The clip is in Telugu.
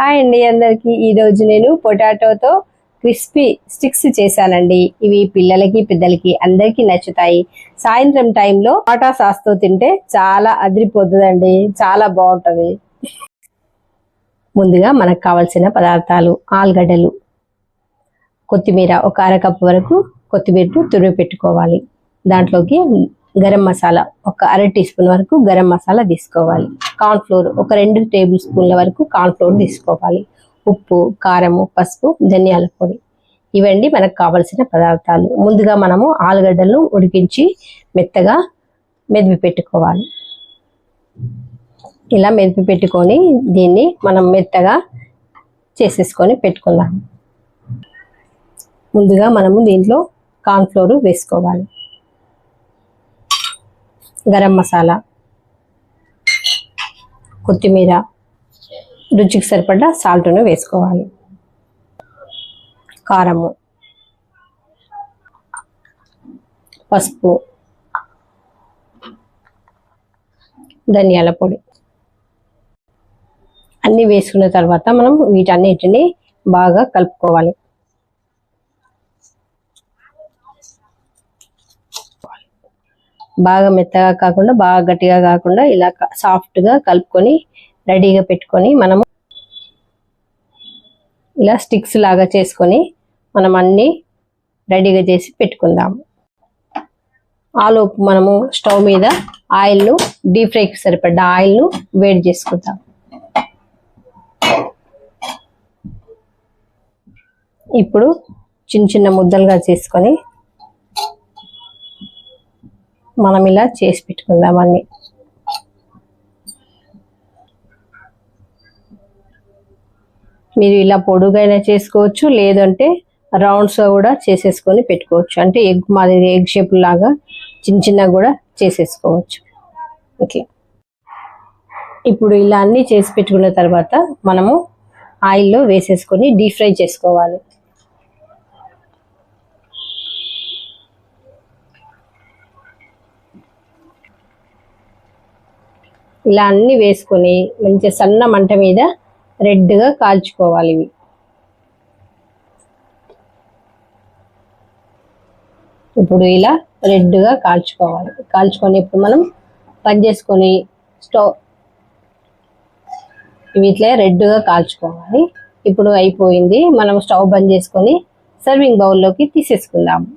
హాయ్ అండి అందరికి. ఈ రోజు నేను పొటాటోతో క్రిస్పీ స్టిక్స్ చేశానండి. ఇవి పిల్లలకి పెద్దలకి అందరికీ నచ్చుతాయి. సాయంత్రం టైంలో టమాటా సాస్తో తింటే చాలా అదిరిపోతుందండి. చాలా బాగుంటుంది. ముందుగా మనకు కావలసిన పదార్థాలు ఆలుగడ్డలు. కొత్తిమీర ఒక అరకప్పు వరకు కొత్తిమీరను తురిమి పెట్టుకోవాలి. దాంట్లోకి గరం మసాలా ఒక అర టీ స్పూన్ వరకు గరం మసాలా తీసుకోవాలి. కార్న్ ఫ్లోర్ ఒక రెండు టేబుల్ స్పూన్ల వరకు కార్న్ ఫ్లోర్ తీసుకోవాలి. ఉప్పు కారము పసుపు ధనియాల పొడి. ఇవండి మనకు కావలసిన పదార్థాలు. ముందుగా మనము ఆలుగడ్డలను ఉడికించి మెత్తగా మెదిపి పెట్టుకోవాలి. ఇలా మెదిపి పెట్టుకొని దీన్ని మనం మెత్తగా చేసేసుకొని పెట్టుకుందాం. ముందుగా మనము దీంట్లో కార్న్ఫ్లోర్ వేసుకోవాలి. గరం మసాలా కొత్తిమీర రుచికి సరిపడ్డ సాల్ట్ను వేసుకోవాలి. కారము పసుపు ధనియాల పొడి. అన్నీ వేసుకున్న తర్వాత మనం వీటన్నిటిని బాగా కలుపుకోవాలి. బాగా మెత్తగా కాకుండా బాగా గట్టిగా కాకుండా ఇలా సాఫ్ట్గా కలుపుకొని రెడీగా పెట్టుకొని మనము ఇలా స్టిక్స్ లాగా చేసుకొని మనం అన్ని రెడీగా చేసి పెట్టుకుందాము. ఆలోపు మనము స్టవ్ మీద ఆయిల్ను డీప్ ఫ్రైకి సరిపడ్డ ఆయిల్ను వేడి చేసుకుందాం. ఇప్పుడు చిన్న చిన్న ముద్దలుగా చేసుకొని మనం ఇలా చేసి పెట్టుకుందాం అన్ని. మీరు ఇలా పొడుగైనా చేసుకోవచ్చు లేదంటే రౌండ్స్ కూడా చేసేసుకొని పెట్టుకోవచ్చు. అంటే ఎగ్ మాదిరి ఎగ్ షేప్ లాగా చిన్న చిన్న కూడా చేసేసుకోవచ్చు. ఓకే. ఇప్పుడు ఇలా అన్ని చేసి పెట్టుకున్న తర్వాత మనము ఆయిల్లో వేసేసుకొని డీప్ ఫ్రై చేసుకోవాలి. ఇలా అన్ని వేసుకొని మంచి సన్న మంట మీద రెడ్గా కాల్చుకోవాలి ఇవి. ఇప్పుడు ఇలా రెడ్గా కాల్చుకోవాలి. కాల్చుకొని ఇప్పుడు మనం బంద్ చేసుకొని స్టవ్ ఇవి ఇట్లా రెడ్గా కాల్చుకోవాలి. ఇప్పుడు అయిపోయింది. మనం స్టవ్ బంద్ చేసుకొని సర్వింగ్ బౌల్లోకి తీసేసుకుందాము